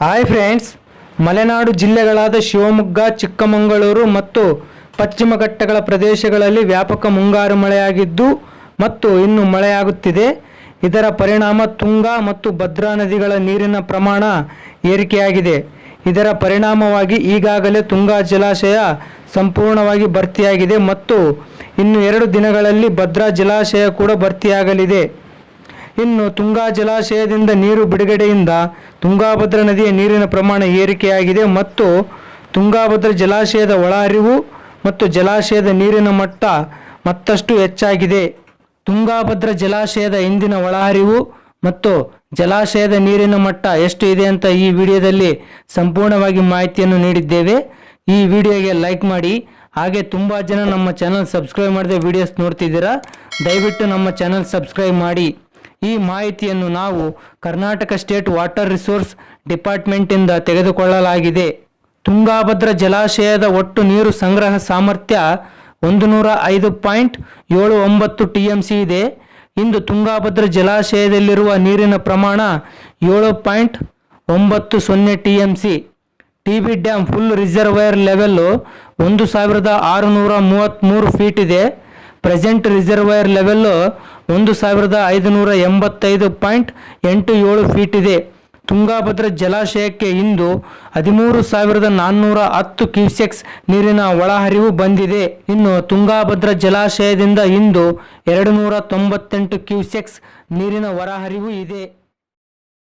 Hi friends Malenadu ಜಿಲ್ಲೆಗಳಾದ ಶಿವಮೊಗ್ಗ, ಚಿಕ್ಕಮಗಳೂರು ಮತ್ತು ಪಶ್ಚಿಮ ಘಟ್ಟಗಳ ಪ್ರದೇಶಗಳಲ್ಲಿ ವ್ಯಾಪಕ ಮುಂಗಾರು ಮಳೆಯಾಗಿದ್ದು ಮತ್ತು ಇನ್ನು ಮಳೆಯಾಗುತ್ತಿದೆ. ಇದರ ಪರಿಣಾಮ ತುಂಗಾ ಮತ್ತು ಭದ್ರಾ ನದಿಗಳ ನೀರಿನ ಪ್ರಮಾಣ ಏರಿಕೆಯಾಗಿದೆ. ಇದರ ಪರಿಣಾಮವಾಗಿ ಈಗಾಗಲೇ ತುಂಗಾ ಜಲಾಶಯ ಸಂಪೂರ್ಣವಾಗಿ ಭರ್ತಿಯಾಗಿದೆ ಮತ್ತು ಇನ್ನು ಎರಡು ದಿನಗಳಲ್ಲಿ ಭದ್ರಾ ಜಲಾಶಯ ಕೂಡ ಭರ್ತಿಯಾಗಲಿದೆ. ಇನ್ನು ತುಂಗಾ ಜಲಾಶಯದಿಂದ ನೀರು ಬಿಡುಗಡೆಯಿಂದ ತುಂಗಾಭದ್ರಾ ನದಿಯ ನೀರಿನ ಪ್ರಮಾಣ ಏರಿಕೆಯಾಗಿದೆ ಮತ್ತು ತುಂಗಾಭದ್ರ ಜಲಾಶಯದ ಒಳಹರಿವು ಮತ್ತು ಜಲಾಶಯದ ನೀರಿನ ಮಟ್ಟ ಮತ್ತಷ್ಟು ಹೆಚ್ಚಾಗಿದೆ. ತುಂಗಾಭದ್ರ ಜಲಾಶಯದ ಇಂದಿನ ಒಳಹರಿವು ಮತ್ತು ಜಲಾಶಯದ ನೀರಿನ ಮಟ್ಟ ಎಷ್ಟು ಇದೆ ಅಂತ ಈ ವಿಡಿಯೋದಲ್ಲಿ ಸಂಪೂರ್ಣವಾಗಿ ಮಾಹಿತಿಯನ್ನು ನೀಡಿದ್ದೇವೆ. ಈ ವಿಡಿಯೋಗೆ ಲೈಕ್ ಮಾಡಿ. ಹಾಗೆ ತುಂಬ ಜನ ನಮ್ಮ ಚಾನಲ್ ಸಬ್ಸ್ಕ್ರೈಬ್ ಮಾಡದೆ ವಿಡಿಯೋಸ್ ನೋಡ್ತಿದ್ದೀರಾ? ದಯವಿಟ್ಟು ನಮ್ಮ ಚಾನಲ್ ಸಬ್ಸ್ಕ್ರೈಬ್ ಮಾಡಿ. ಈ ಮಾಹಿತಿಯನ್ನು ನಾವು ಕರ್ನಾಟಕ ಸ್ಟೇಟ್ ವಾಟರ್ ರಿಸೋರ್ಸ್ ಡಿಪಾರ್ಟ್ಮೆಂಟಿಂದ ತೆಗೆದುಕೊಳ್ಳಲಾಗಿದೆ. ತುಂಗಾಭದ್ರ ಜಲಾಶಯದ ಒಟ್ಟು ನೀರು ಸಂಗ್ರಹ ಸಾಮರ್ಥ್ಯ ಒಂದು ನೂರ ಐದು ಪಾಯಿಂಟ್ ಏಳು ಒಂಬತ್ತು ಟಿ ಎಂ ಸಿ ಇದೆ. ಇಂದು ತುಂಗಾಭದ್ರಾ ಜಲಾಶಯದಲ್ಲಿರುವ ನೀರಿನ ಪ್ರಮಾಣ ಏಳು ಪಾಯಿಂಟ್ ಒಂಬತ್ತು ಸೊನ್ನೆ T M C. T B dam full reservoir level ಒಂದು ಸಾವಿರದ ಆರುನೂರ ಮೂವತ್ತ್ಮೂರು ಫೀಟ್ ಇದೆ. ಪ್ರೆಸೆಂಟ್ ರಿಸರ್ವೈರ್ ಲೆವೆಲ್ಲು ಒಂದು ಸಾವಿರದ ಐದುನೂರ ಎಂಬತ್ತೈದು ಪಾಯಿಂಟ್ ಎಂಟು ಏಳು ಫೀಟ್ ಇದೆ. ತುಂಗಾಭದ್ರಾ ಜಲಾಶಯಕ್ಕೆ ಇಂದು ಹದಿಮೂರು ಸಾವಿರದ ನಾನ್ನೂರ ಹತ್ತು ಕ್ಯೂಸೆಕ್ಸ್ ನೀರಿನ ಒಳಹರಿವು ಬಂದಿದೆ. ಇನ್ನು ತುಂಗಾಭದ್ರಾ ಜಲಾಶಯದಿಂದ ಇಂದು ಎರಡು ನೂರ ತೊಂಬತ್ತೆಂಟು ಕ್ಯೂಸೆಕ್ಸ್ ನೀರಿನ ಹೊರಹರಿವು ಇದೆ.